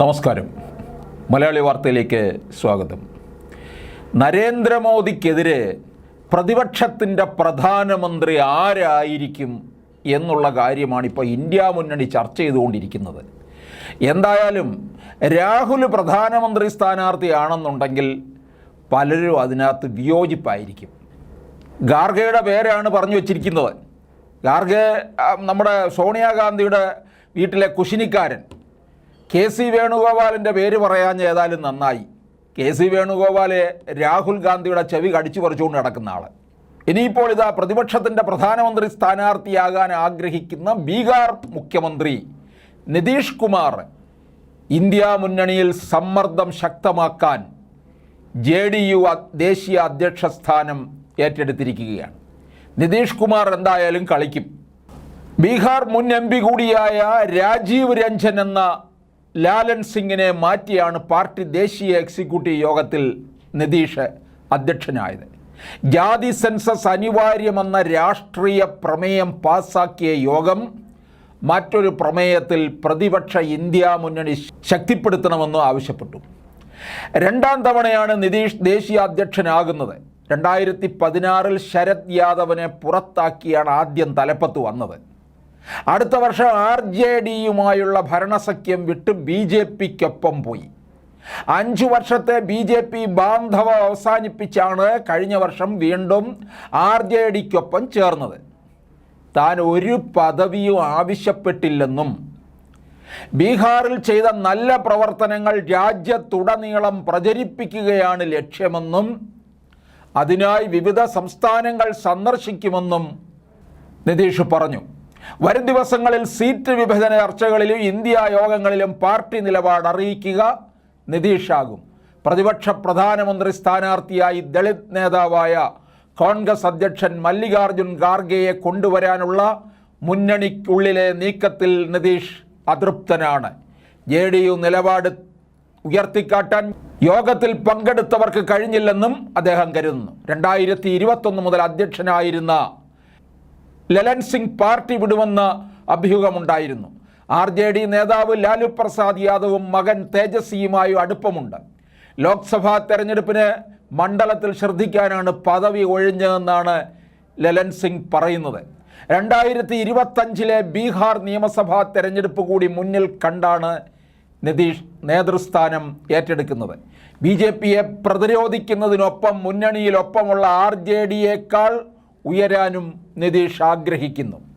നമസ്കാരം. മലയാളി വാർത്തയിലേക്ക് സ്വാഗതം. നരേന്ദ്രമോദിക്കെതിരെ പ്രതിപക്ഷത്തിന്റെ പ്രധാനമന്ത്രി ആരായിരിക്കും എന്നുള്ള കാര്യമാണ് ഇപ്പോൾ ഇന്ത്യ മുന്നണി ചർച്ച ചെയ്തുകൊണ്ടിരിക്കുന്നത്. എന്തായാലും രാഹുൽ പ്രധാനമന്ത്രി സ്ഥാനാർത്ഥിയാണെന്നുണ്ടെങ്കിൽ പലരും അതിനകത്ത് വിയോജിപ്പായിരിക്കും. ഗാർഗയുടെ പേരാണ് പറഞ്ഞു വച്ചിരിക്കുന്നത്. ഗാർഗെ നമ്മുടെ സോണിയാഗാന്ധിയുടെ വീട്ടിലെ കുശിനിക്കാരൻ. കെ സി വേണുഗോപാലിന്റെ പേര് പറയാൻ ഏതായാലും നന്നായി. കെ സി വേണുഗോപാലെ രാഹുൽ ഗാന്ധിയുടെ ചെവി കടിച്ചു പറിച്ചുകൊണ്ട് നടക്കുന്ന ആൾ ഇനിയിപ്പോൾ ഇതാ പ്രതിപക്ഷത്തിന്റെ പ്രധാനമന്ത്രി സ്ഥാനാർത്ഥിയാകാൻ ആഗ്രഹിക്കുന്ന ബീഹാർ മുഖ്യമന്ത്രി നിതീഷ് കുമാർ ഇന്ത്യ മുന്നണിയിൽ സമ്മർദ്ദം ശക്തമാക്കാൻ ജെ ഡി യു ദേശീയ അധ്യക്ഷ സ്ഥാനം ഏറ്റെടുത്തിരിക്കുകയാണ്. നിതീഷ് കുമാർ എന്തായാലും കളിക്കും. ബീഹാർ മുൻ എം പി കൂടിയായ രാജീവ് രഞ്ജൻ എന്ന ലാലൻ സിംഗിനെ മാറ്റിയാണ് പാർട്ടി ദേശീയ എക്സിക്യൂട്ടീവ് യോഗത്തിൽ നിതീഷ് അധ്യക്ഷനായത്. ജാതി സെൻസസ് അനിവാര്യമെന്ന രാഷ്ട്രീയ പ്രമേയം പാസാക്കിയ യോഗം മറ്റൊരു പ്രമേയത്തിൽ പ്രതിപക്ഷ ഇന്ത്യ മുന്നണി ശക്തിപ്പെടുത്തണമെന്നും ആവശ്യപ്പെട്ടു. രണ്ടാം തവണയാണ് നിതീഷ് ദേശീയ അധ്യക്ഷനാകുന്നത്. രണ്ടായിരത്തി പതിനാറിൽ ശരത് യാദവിനെ പുറത്താക്കിയാണ് ആദ്യം തലപ്പത്ത് വന്നത്. അടുത്ത വർഷം ആർ ജെ ഡിയുമായുള്ള ഭരണസഖ്യം വിട്ട് ബി ജെ പിക്കൊപ്പം പോയി. അഞ്ചു വർഷത്തെ ബി ജെ പി ബാന്ധവം അവസാനിപ്പിച്ചാണ് കഴിഞ്ഞ വർഷം വീണ്ടും ആർ ജെ ഡിക്കൊപ്പം ചേർന്നത്. താൻ ഒരു പദവിയും ആവശ്യപ്പെട്ടില്ലെന്നും ബീഹാറിൽ ചെയ്ത നല്ല പ്രവർത്തനങ്ങൾ രാജ്യത്തുടനീളം പ്രചരിപ്പിക്കുകയാണ് ലക്ഷ്യമെന്നും അതിനായി വിവിധ സംസ്ഥാനങ്ങൾ സന്ദർശിക്കുമെന്നും നിതീഷ് പറഞ്ഞു. വരും ദിവസങ്ങളിൽ സീറ്റ് വിഭജന ചർച്ചകളിലും ഇന്ത്യ യോഗങ്ങളിലും പാർട്ടി നിലപാട് അറിയിക്കുക നിതീഷാകും. പ്രതിപക്ഷ പ്രധാനമന്ത്രി സ്ഥാനാർത്ഥിയായി ദളിത് നേതാവായ കോൺഗ്രസ് അധ്യക്ഷൻ മല്ലികാർജുൻ ഖാർഗെയെ കൊണ്ടുവരാനുള്ള മുന്നണിക്കുള്ളിലെ നീക്കത്തിൽ നിതീഷ് അതൃപ്തനാണ്. ജെ ഡി യു നിലപാട് ഉയർത്തിക്കാട്ടാൻ യോഗത്തിൽ പങ്കെടുത്തവർക്ക് കഴിഞ്ഞില്ലെന്നും അദ്ദേഹം കരുതുന്നു. രണ്ടായിരത്തി ഇരുപത്തൊന്ന് മുതൽ അധ്യക്ഷനായിരുന്ന ലലൻ സിംഗ് പാർട്ടി വിടുമെന്ന് അഭ്യൂഹമുണ്ടായിരുന്നു ആർ ജെ ഡി നേതാവ് ലാലു പ്രസാദ് യാദവും മകൻ തേജസ്വിയുമായും അടുപ്പമുണ്ട്. ലോക്സഭാ തെരഞ്ഞെടുപ്പിന് മണ്ഡലത്തിൽ ശ്രദ്ധിക്കാനാണ് പദവി ഒഴിഞ്ഞതെന്നാണ് ലലൻ സിംഗ് പറയുന്നത്. രണ്ടായിരത്തി ഇരുപത്തഞ്ചിലെ ബീഹാർ നിയമസഭാ തെരഞ്ഞെടുപ്പ് കൂടി മുന്നിൽ കണ്ടാണ് നിതീഷ് നേതൃസ്ഥാനം ഏറ്റെടുക്കുന്നത്. ബി ജെ പിയെ പ്രതിരോധിക്കുന്നതിനൊപ്പം മുന്നണിയിലൊപ്പമുള്ള ആർ ജെ ഡിയേക്കാൾ ഉയരാനും നിതീഷ് ആഗ്രഹിക്കുന്നു.